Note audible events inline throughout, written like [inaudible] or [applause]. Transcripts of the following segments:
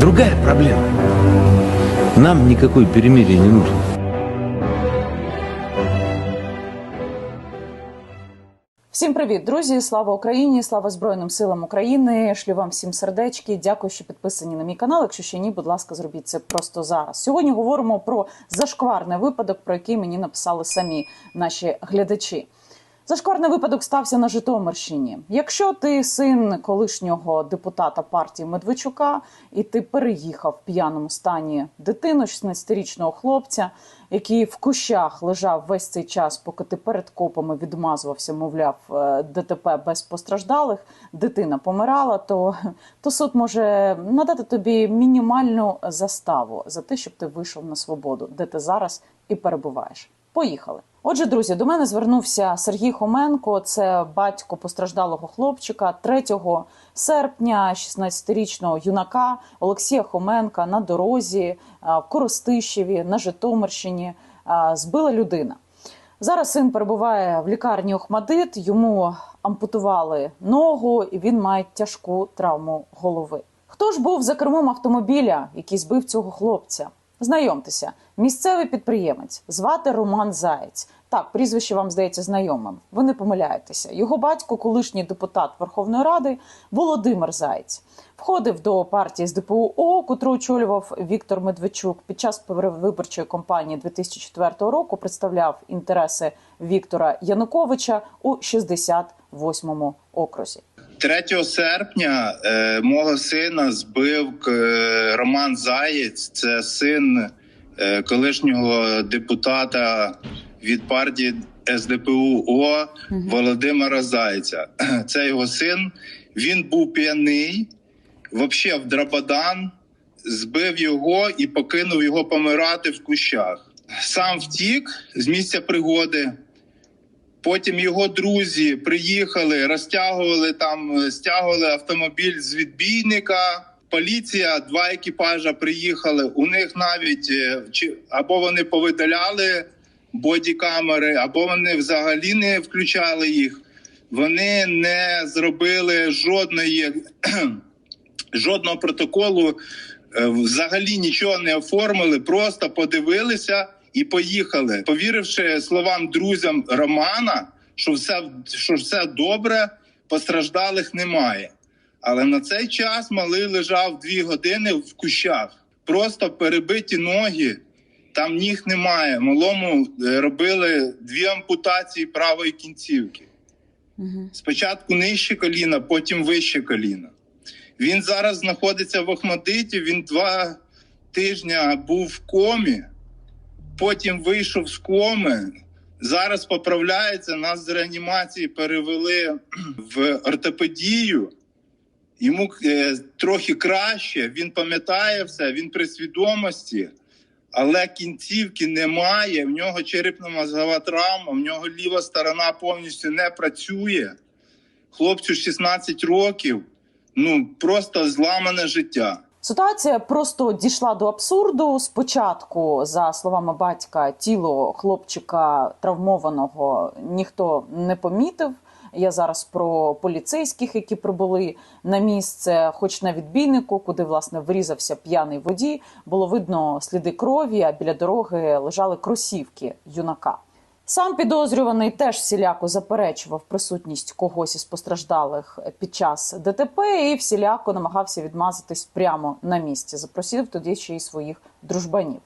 Другая проблема. Нам никакой перемирие не нужно. Всім привіт, друзі! Слава Україні! Слава Збройним силам України! Шлю вам всім сердечки. Дякую, що підписані на мій канал. Якщо ще ні, будь ласка, зробіть це просто зараз. Сьогодні говоримо про зашкварний випадок, про який мені написали самі наші глядачі. Зашкварний випадок стався на Житомирщині. Якщо ти син колишнього депутата партії Медведчука і ти переїхав в п'яному стані дитину, 16-річного хлопця, який в кущах лежав весь цей час, поки ти перед копами відмазувався, мовляв, е, ДТП без постраждалих, дитина помирала, то, то суд може надати тобі мінімальну заставу за те, щоб ти вийшов на свободу, де ти зараз і перебуваєш. Поїхали. Отже, друзі, до мене звернувся Сергій Хоменко, це батько постраждалого хлопчика 3 серпня, 16-річного юнака Олексія Хоменка на дорозі в Коростишеві на Житомирщині збила людина. Зараз син перебуває в лікарні Охмадит. Йому ампутували ногу, і він має тяжку травму голови. Хто ж був за кермом автомобіля, який збив цього хлопця? Знайомтеся, місцевий підприємець звати Роман Заєць. Так, прізвище вам здається знайомим. Ви не помиляєтеся. Його батько, колишній депутат Верховної Ради Володимир Заєць, входив до партії з ДПУО, котру очолював Віктор Медведчук. Під час виборчої кампанії 2004 року представляв інтереси Віктора Януковича у 68-му окрузі. 3 серпня е, мого сина збив е, Роман Заєць. Це син е, колишнього депутата від партії СДПУ О Володимира Зайця. [clears throat] Це його син. Він був п'яний, взагалі в Драбадан, збив його і покинув його помирати в кущах. Сам втік з місця пригоди. Потім його друзі приїхали, розтягували там, стягували автомобіль з відбійника. Поліція, два екіпажа приїхали. У них навіть е, або вони повидаляли бодікамери, або вони взагалі не включали їх. Вони не зробили жодної [clears throat] жодного протоколу, е, взагалі нічого не оформили, просто подивилися і поїхали, повіривши словам друзям Романа, що все що все добре, постраждалих немає. Але на цей час малий лежав дві години в кущах, просто перебиті ноги. Там ніг немає. Малому е, робили дві ампутації правої кінцівки. Угу. Спочатку нижче коліна, потім вище коліна. Він зараз знаходиться в Охмадиті. Він два тижні був в комі потім вийшов з коми. Зараз поправляється. Нас з реанімації перевели [clears throat] в ортопедію. Йому е, трохи краще. Він пам'ятає все, він при свідомості, але кінцівки немає. В нього черепно-мозгова травма, в нього ліва сторона повністю не працює. Хлопцю 16 років. Ну просто зламане життя. Ситуація просто дійшла до абсурду. Спочатку, за словами батька, тіло хлопчика травмованого ніхто не помітив. Я зараз про поліцейських, які прибули на місце, хоч на відбійнику, куди власне врізався п'яний водій, було видно сліди крові. А біля дороги лежали кросівки юнака. Сам підозрюваний теж всіляко заперечував присутність когось із постраждалих під час ДТП і всіляко намагався відмазатись прямо на місці. Запросив тоді ще й своїх дружбанів.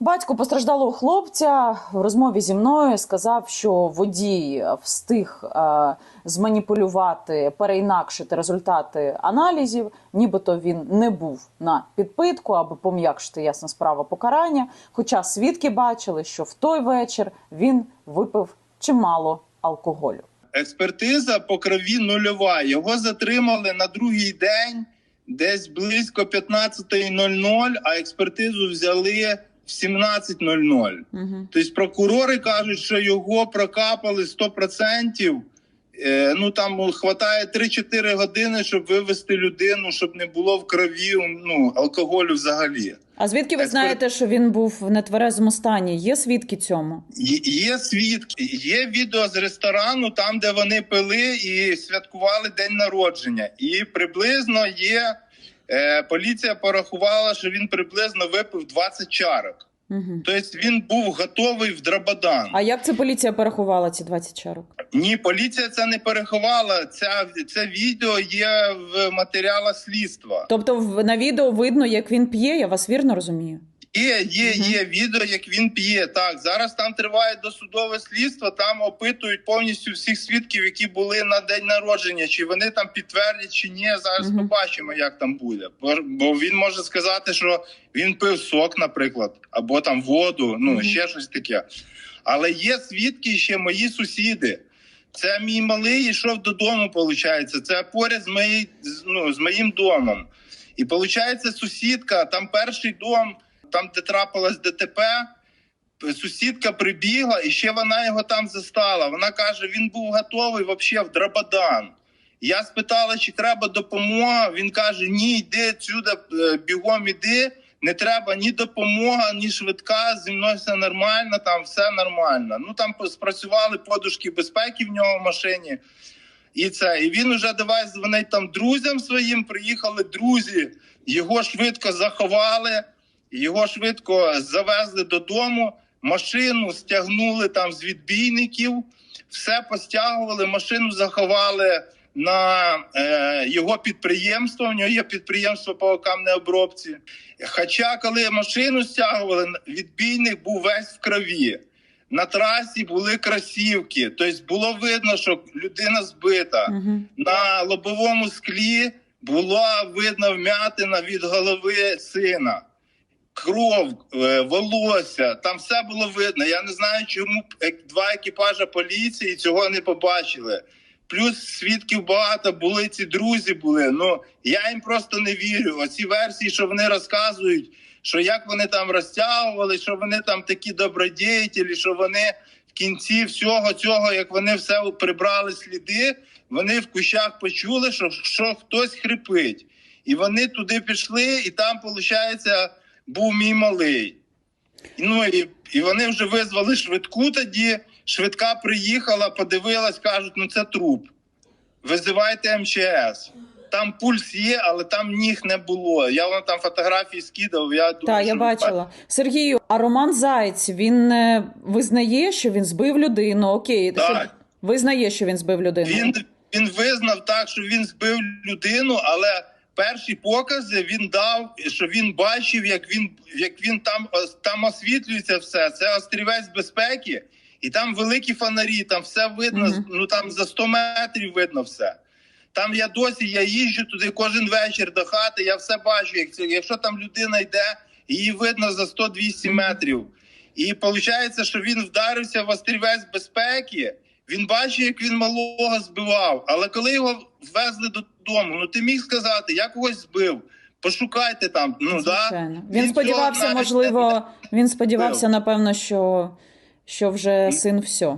Батько постраждалого хлопця в розмові зі мною сказав, що водій встиг е, зманіпулювати, переінакшити результати аналізів, нібито він не був на підпитку, аби пом'якшити ясна справа покарання. Хоча свідки бачили, що в той вечір він випив чимало алкоголю. Експертиза по крові нульова. Його затримали на другий день, десь близько 15.00, а експертизу взяли в 17.00. Угу. Тобто прокурори кажуть, що його прокапали 100%. Е, ну там хватає 3-4 години, щоб вивести людину, щоб не було в крові ну, алкоголю взагалі. А звідки ви знаєте, що він був в нетверезому стані? Є свідки цьому? Є- Є свідки, є відео з ресторану, там де вони пили і святкували день народження. І приблизно є е, поліція порахувала, що він приблизно випив 20 чарок. Угу. Тобто він був готовий в Драбадан. А як це поліція порахувала ці 20 чарок? Ні, поліція це не переховала. Ця, це відео є в матеріалах слідства. Тобто в- на відео видно, як він п'є, я вас вірно розумію? Є, є, є відео, як він п'є. Так, зараз там триває досудове слідство, там опитують повністю всіх свідків, які були на день народження, чи вони там підтвердять, чи ні. Зараз побачимо, як там буде. Бо, бо він може сказати, що він пив сок, наприклад, або там воду, ну ще щось таке. Але є свідки ще мої сусіди. Це мій малий йшов додому, виходить. Це поряд з, з- ну, з моїм домом. І виходить, сусідка, там перший дом, там, де трапилось ДТП, сусідка прибігла, і ще вона його там застала. Вона каже: він був готовий взагалі в Драбадан. Я спитала, чи треба допомога. Він каже: Ні, йди сюди, е, бігом іди. Не треба ні допомога, ні швидка. Зі мною все нормально, там все нормально. Ну там спрацювали подушки безпеки в нього в машині. І це, і він уже давай дзвонить там друзям своїм. Приїхали друзі, його швидко заховали, його швидко завезли додому. Машину стягнули там з відбійників, все постягували, машину заховали на е, його підприємство. У нього є підприємство по камній обробці. Хоча, коли машину стягували, відбійник був весь в крові. На трасі були красівки, тобто було видно, що людина збита. Угу. На лобовому склі була видно вмятина від голови сина. Кров, е, волосся, там все було видно. Я не знаю, чому два екіпажа поліції цього не побачили. Плюс свідків багато були, ці друзі були. Ну я їм просто не вірю. Оці версії, що вони розказують, що як вони там розтягували, що вони там такі добродіятелі, що вони в кінці всього цього, як вони все прибрали сліди, вони в кущах почули, що, що хтось хрипить. І вони туди пішли, і там, виходить, був мій малий. Ну і, і вони вже визвали швидку тоді. Швидка приїхала, подивилась, кажуть, ну це труп. Визивайте МЧС. Там пульс є, але там ніг не було. Я вам там фотографії скидав. Я думаю, Так, я що ви бачила. Сергію, а Роман Заєць він е, визнає, що він збив людину. Окей, Так. що- визнає, що він збив людину. Він, він визнав так, що він збив людину, але перші покази він дав, що він бачив, як він, як він там, там освітлюється все. Це острівець безпеки, і там великі фонарі, там все видно, Мгм. ну там за 100 метрів видно все. Там я досі я їжджу туди кожен вечір до хати. Я все бачу. Як це, якщо там людина йде, її видно за 100-200 метрів. І виходить, що він вдарився в острівець безпеки. Він бачив, як він малого збивав. Але коли його везли додому, ну ти міг сказати, я когось збив. Пошукайте там. Ну да Він Він сподівався, цього навіть можливо, він сподівався, напевно, що, що вже син все.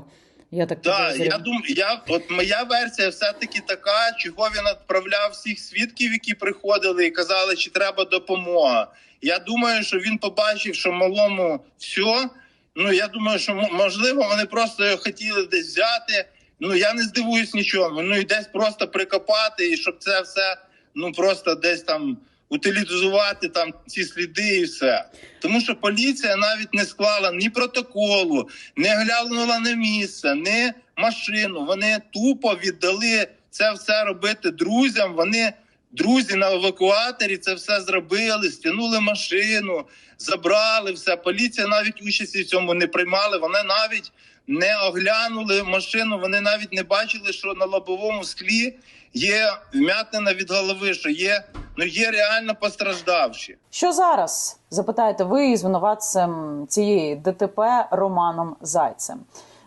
Я так Да, я думаю, я от моя версія все таки така, чого він відправляв всіх свідків, які приходили і казали, чи треба допомога. Я думаю, що він побачив, що малому все. Ну я думаю, що можливо вони просто його хотіли десь взяти. Ну я не здивуюсь нічому. Ну і десь просто прикопати, і щоб це все ну просто десь там утилізувати там ці сліди і все. Тому що поліція навіть не склала ні протоколу, не глянула на місце, ні машину. Вони тупо віддали це все робити друзям. Вони друзі на евакуаторі це все зробили, стягнули машину, забрали все. Поліція навіть участі в цьому не приймали. Вони навіть не оглянули машину. Вони навіть не бачили, що на лобовому склі є вмятина від голови, що є ну є реально постраждавші. Що зараз запитаєте ви із винуватцем цієї ДТП Романом Зайцем?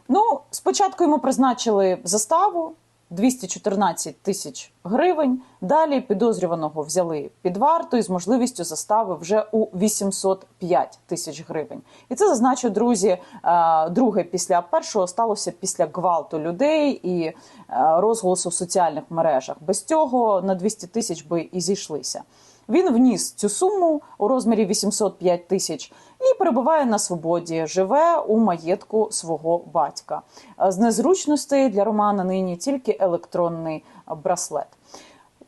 Ну, спочатку йому призначили заставу 214 тисяч гривень. Далі підозрюваного взяли під варту із можливістю застави вже у 805 тисяч гривень. І це зазначу, друзі, е, друге після першого сталося після гвалту людей і е, розголосу в соціальних мережах. Без цього на 200 тисяч би і зійшлися. Він вніс цю суму у розмірі 805 тисяч і перебуває на свободі. Живе у маєтку свого батька. З незручностей для Романа нині тільки електронний браслет.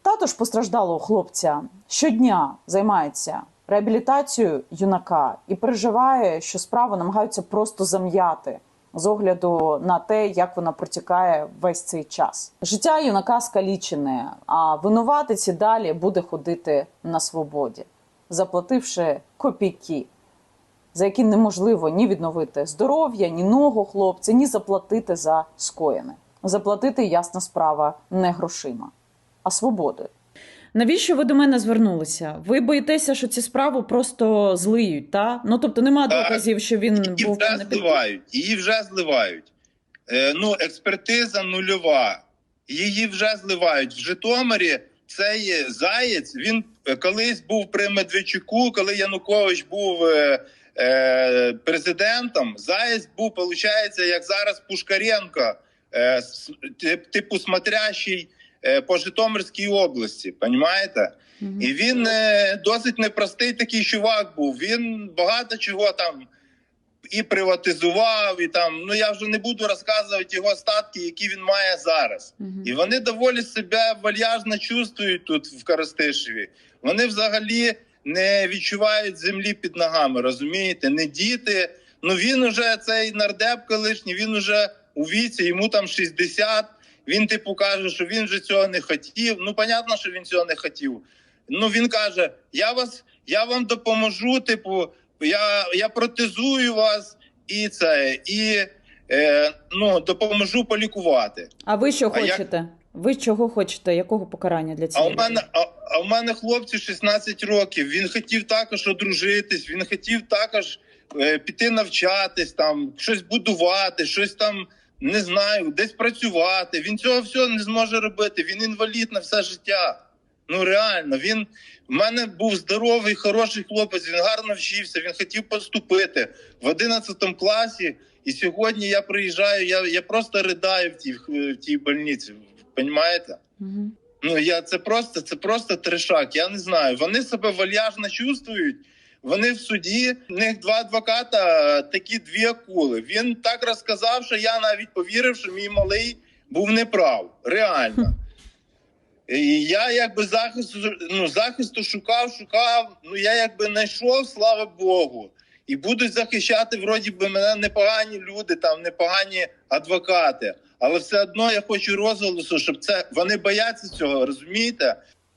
Тато ж постраждалого хлопця щодня займається реабілітацією юнака і переживає, що справу намагаються просто зам'яти з огляду на те, як вона протікає весь цей час. Життя юнака скалічене, а винуватець і далі буде ходити на свободі, заплативши копійки за які неможливо ні відновити здоров'я, ні ногу хлопця, ні заплатити за скоєне. Заплатити ясна справа не грошима, а свободою. Навіщо ви до мене звернулися? Ви боїтеся, що ці справи просто злиють, та? Ну тобто немає доказів, що він Її був вже не зливають. Її вже зливають. Е, ну, експертиза нульова. Її вже зливають. В Житомирі цей заєць, він е, колись був при Медведчуку, коли Янукович був е, е, президентом. Заєць був, виходить, як зараз Пушкаренко, е, типу смотрящий по Житомирській області. Понімаєте? І він е, досить непростий такий чувак був. Він багато чого там і приватизував, і там. Ну я вже не буду розказувати його статки, які він має зараз. І вони доволі себе вальяжно чувствують тут в Коростишеві. Вони взагалі не відчувають землі під ногами, розумієте? Не діти. Ну він уже цей нардеп колишній, він уже у віці, йому там 60. Він, типу, каже, що він же цього не хотів. Ну, понятно, що він цього не хотів. Ну він каже: Я вас, я вам допоможу. Типу, я, я протезую вас і це, і е, ну, допоможу полікувати. А ви що А як- хочете? Ви чого хочете? Якого покарання для А у мене, а, а у мене хлопці 16 років. Він хотів також одружитись, він хотів також е, піти навчатись, там щось будувати, щось там не знаю, десь працювати. Він цього всього не зможе робити. Він інвалід на все життя. Ну реально, він в мене був здоровий, хороший хлопець. Він гарно вчився. Він хотів поступити в 11 класі. І сьогодні я приїжджаю. Я, я просто ридаю в тій в тій больниці. Понімаєте? Мгм. Ну я це просто це просто трешак. Я не знаю. Вони себе вальяжно чувствують. Вони в суді. В них два адвоката, такі дві акули. Він так розказав, що я навіть повірив, що мій малий був неправ. Реально. І я якби захисту ну, захисту шукав, шукав. Ну я якби знайшов, слава Богу. І будуть захищати вроді би мене непогані люди, там непогані адвокати. Але все одно я хочу розголосу, щоб це вони бояться цього, розумієте?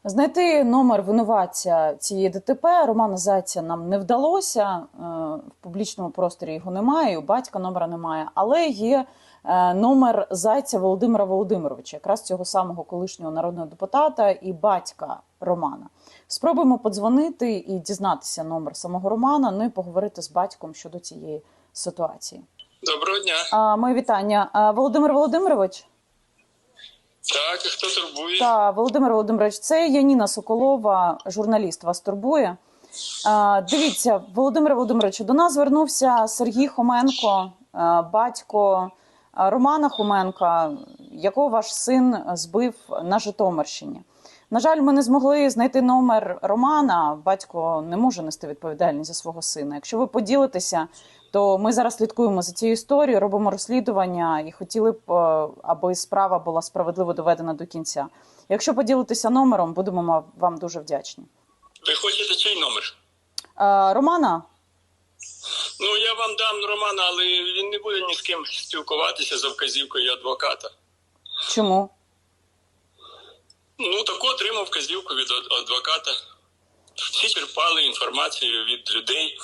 Знайти номер винуватця цієї ДТП Романа Зайця нам не вдалося. Е, В публічному просторі його немає, у батька номера немає. Але є е, номер Зайця Володимира Володимировича, якраз цього самого колишнього народного депутата і батька Романа. Спробуємо подзвонити і дізнатися номер самого Романа, ну і поговорити з батьком щодо цієї ситуації. Доброго дня. А, моє вітання. Володимир Володимирович. Так, і хто турбує? Та Володимир Володимирович, це Яніна Соколова, журналіст вас турбує. А, дивіться, Володимир Володимирович, до нас звернувся Сергій Хоменко, батько Романа Хоменка, якого ваш син збив на Житомирщині. На жаль, ми не змогли знайти номер Романа. Батько не може нести відповідальність за свого сина. Якщо ви поділитеся, то ми зараз слідкуємо за цією історією, робимо розслідування і хотіли б, е, аби справа була справедливо доведена до кінця. Якщо поділитися номером, будемо вам дуже вдячні. Ви хочете чий номер? Е, Романа, Ну, я вам дам Романа, але він не буде ні з ким спілкуватися за вказівкою адвоката. чому? Ну, таку отримав вказівку від адвоката. Всі черпали інформацію від людей,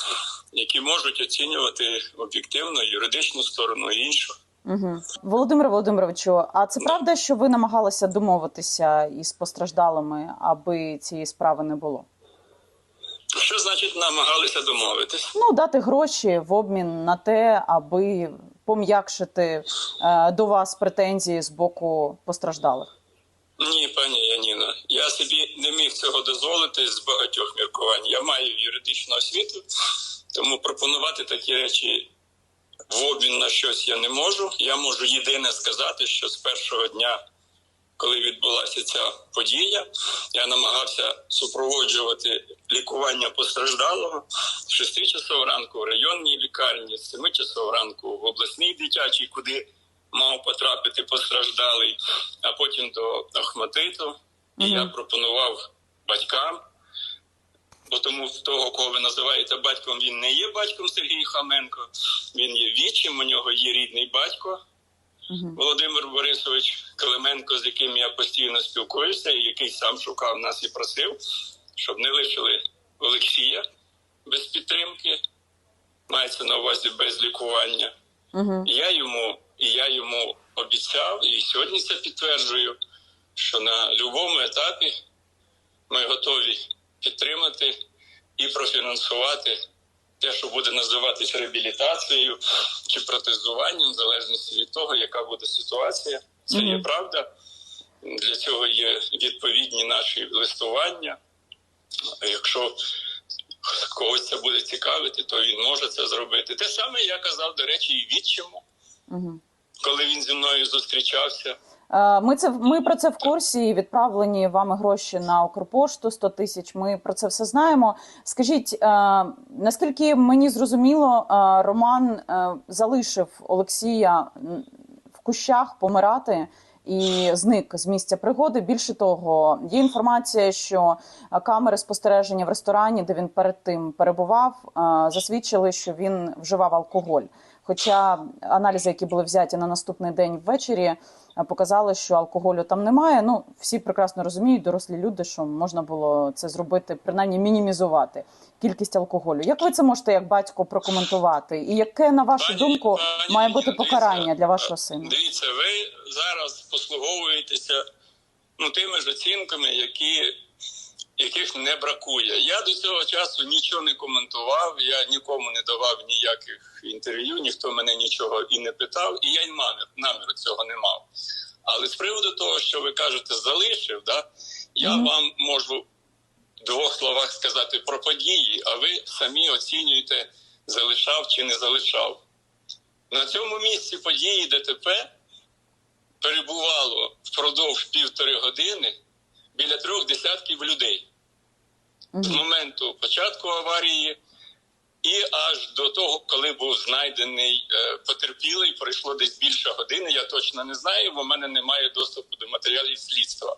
які можуть оцінювати об'єктивно юридичну сторону і іншу. Угу. Володимир Володимировичу, а це правда, що ви намагалися домовитися із постраждалими, аби цієї справи не було? Що значить намагалися домовитись? Ну, дати гроші в обмін на те, аби пом'якшити е, до вас претензії з боку постраждалих. Ні, пані Яніно, я собі не міг цього дозволити з багатьох міркувань. Я маю юридичну освіту, тому пропонувати такі речі в обмін на щось я не можу. Я можу єдине сказати, що з першого дня, коли відбулася ця подія, я намагався супроводжувати лікування постраждалого з 6 часов ранку в районній лікарні, з 7 часов ранку в обласній дитячій, куди мав потрапити постраждалий, а потім до Ахматиту. І я пропонував батькам, бо тому в того, кого ви називаєте батьком, він не є батьком Сергій Хаменко, він є вічим, у нього є рідний батько. Володимир Борисович Клименко, з яким я постійно спілкуюся, і який сам шукав нас і просив, щоб не лишили Олексія без підтримки, мається на увазі без лікування. Мгм. І я йому, і я йому обіцяв, і сьогодні це підтверджую, що на будь-якому етапі ми готові підтримати і профінансувати те, що буде називатись реабілітацією чи протезуванням, в залежності від того, яка буде ситуація. Це є правда. Для цього є відповідні наші листування. А Якщо когось це буде цікавити, то він може це зробити. Те саме я казав, до речі, і відчиму, Мгм. коли він зі мною зустрічався. Е, Ми це ми про це в курсі. Відправлені вами гроші на Укрпошту 100 тисяч. Ми про це все знаємо. Скажіть, е, наскільки мені зрозуміло, е, Роман залишив Олексія в кущах помирати і зник з місця пригоди. Більше того, є інформація, що камери спостереження в ресторані, де він перед тим перебував, засвідчили, що він вживав алкоголь. Хоча аналізи, які були взяті на наступний день ввечері, е, показали, що алкоголю там немає. Ну всі прекрасно розуміють, дорослі люди, що можна було це зробити, принаймні мінімізувати кількість алкоголю. Як ви це можете як батько прокоментувати? І яке на вашу Пані- думку пані має бути Дивіться, покарання для вашого сина? Дивіться, ви зараз послуговуєтеся ну, тими ж оцінками, які, яких не бракує. Я до цього часу нічого не коментував, я нікому не давав ніяких інтерв'ю, ніхто мене нічого і не питав, і я й наміру цього не мав. Але з приводу того, що ви кажете, залишив, да, я Мгм. вам можу в двох словах сказати про події, а ви самі оцінюєте, залишав чи не залишав. На цьому місці події ДТП перебувало впродовж півтори години біля трьох десятків людей з моменту початку аварії і аж до того, коли був знайдений е, потерпілий, пройшло десь більше години. Я точно не знаю, бо в мене немає доступу до матеріалів слідства.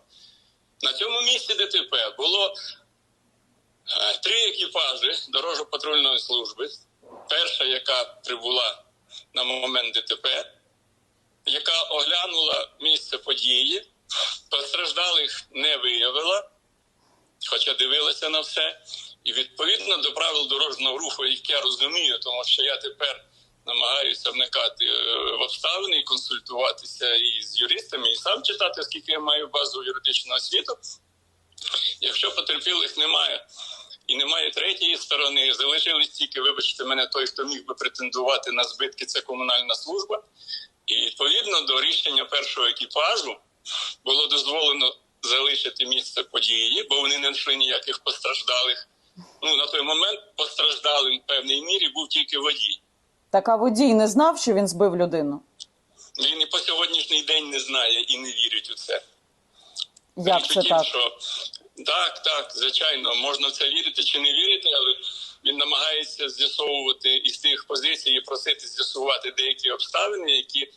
На цьому місці ДТП було е, три екіпажі дорожньо-патрульної служби. Перша, яка прибула на момент ДТП, яка оглянула місце події, постраждалих не виявила, хоча дивилася на все. І відповідно до правил дорожнього руху, які я розумію, тому що я тепер намагаюся вникати е, в обставини і консультуватися і з юристами, і сам читати, оскільки я маю базу юридичного освіту. Якщо потерпілих немає і немає третьої сторони, залишились тільки, вибачте мене, той, хто міг би претендувати на збитки, це комунальна служба. І відповідно до рішення першого екіпажу було дозволено залишити місце події, бо вони не знайшли ніяких постраждалих. Ну на той момент постраждалим в певній мірі був тільки водій. Так а водій не знав, що він збив людину. Він і по сьогоднішній день не знає і не вірить у це. Як Річ це тім, так? Що, так, так, звичайно, можна в це вірити чи не вірити, але він намагається з'ясовувати із тих позицій і просити з'ясувати деякі обставини, які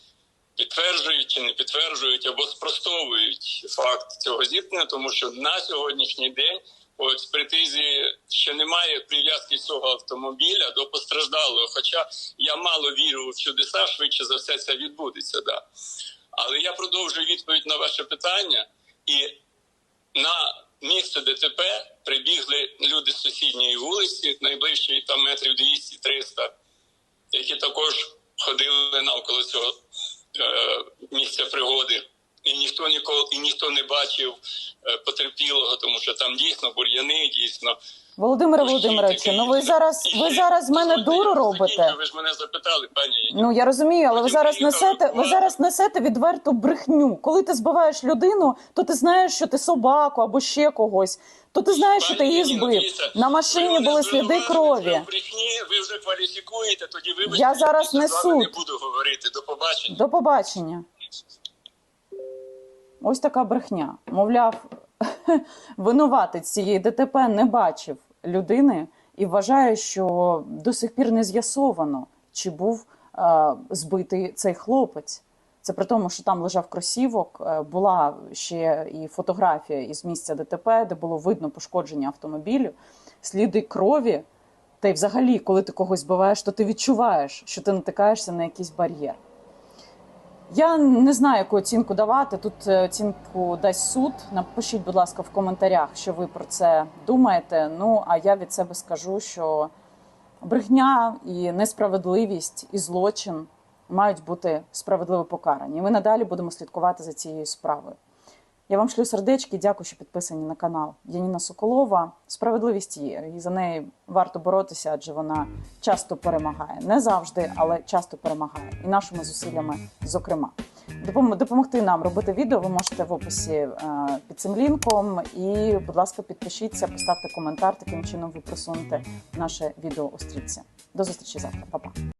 підтверджують чи не підтверджують або спростовують факт цього зіткнення, тому що на сьогоднішній день по експертизі ще немає прив'язки цього автомобіля до постраждалого. Хоча я мало вірю в чудеса, швидше за все це відбудеться. Да. Але я продовжую відповідь на ваше питання і на місце ДТП прибігли люди з сусідньої вулиці, найближчої там метрів 200-300, які також ходили навколо цього місця пригоди. І ніхто ніколи і ніхто не бачив е, потерпілого, тому що там дійсно бур'яни, дійсно. Володимире Володимировичу, ну ви зараз ви зараз з мене дуру робите. Ви ж мене запитали, пані. Ну я розумію, але ви зараз несете. Ви зараз несете відверту брехню. Коли ти збиваєш людину, то ти знаєш, що ти собаку або ще когось. То ти знаєш, що ти її збив. На машині були сліди крові. брехні, ви вже кваліфікуєте, тоді вибачте. Я зараз не вами не буду говорити. До побачення. До побачення. Ось така брехня. Мовляв, [laughs] винуватець цієї ДТП не бачив людини і вважає, що до сих пір не з'ясовано, чи був е, збитий цей хлопець. Це при тому, що там лежав кросівок, е, була ще і фотографія із місця ДТП, де було видно пошкодження автомобілю, сліди крові. Та й взагалі, коли ти когось збиваєш, то ти відчуваєш, що ти натикаєшся на якийсь бар'єр. Я не знаю, яку оцінку давати. Тут е, оцінку дасть суд. Напишіть, будь ласка, в коментарях, що ви про це думаєте. Ну а я від себе скажу, що брехня і несправедливість і злочин мають бути справедливо покарані. І Ми надалі будемо слідкувати за цією справою. Я вам шлю сердечки, дякую, що підписані на канал. Яніна Соколова. Справедливість є, і за неї варто боротися, адже вона часто перемагає. Не завжди, але часто перемагає. І нашими зусиллями, зокрема. Допом- Допомогти нам робити відео ви можете в описі е, під цим лінком. І, будь ласка, підпишіться, поставте коментар. Таким чином ви просунете наше відео у стрічці. До зустрічі завтра. Па-па.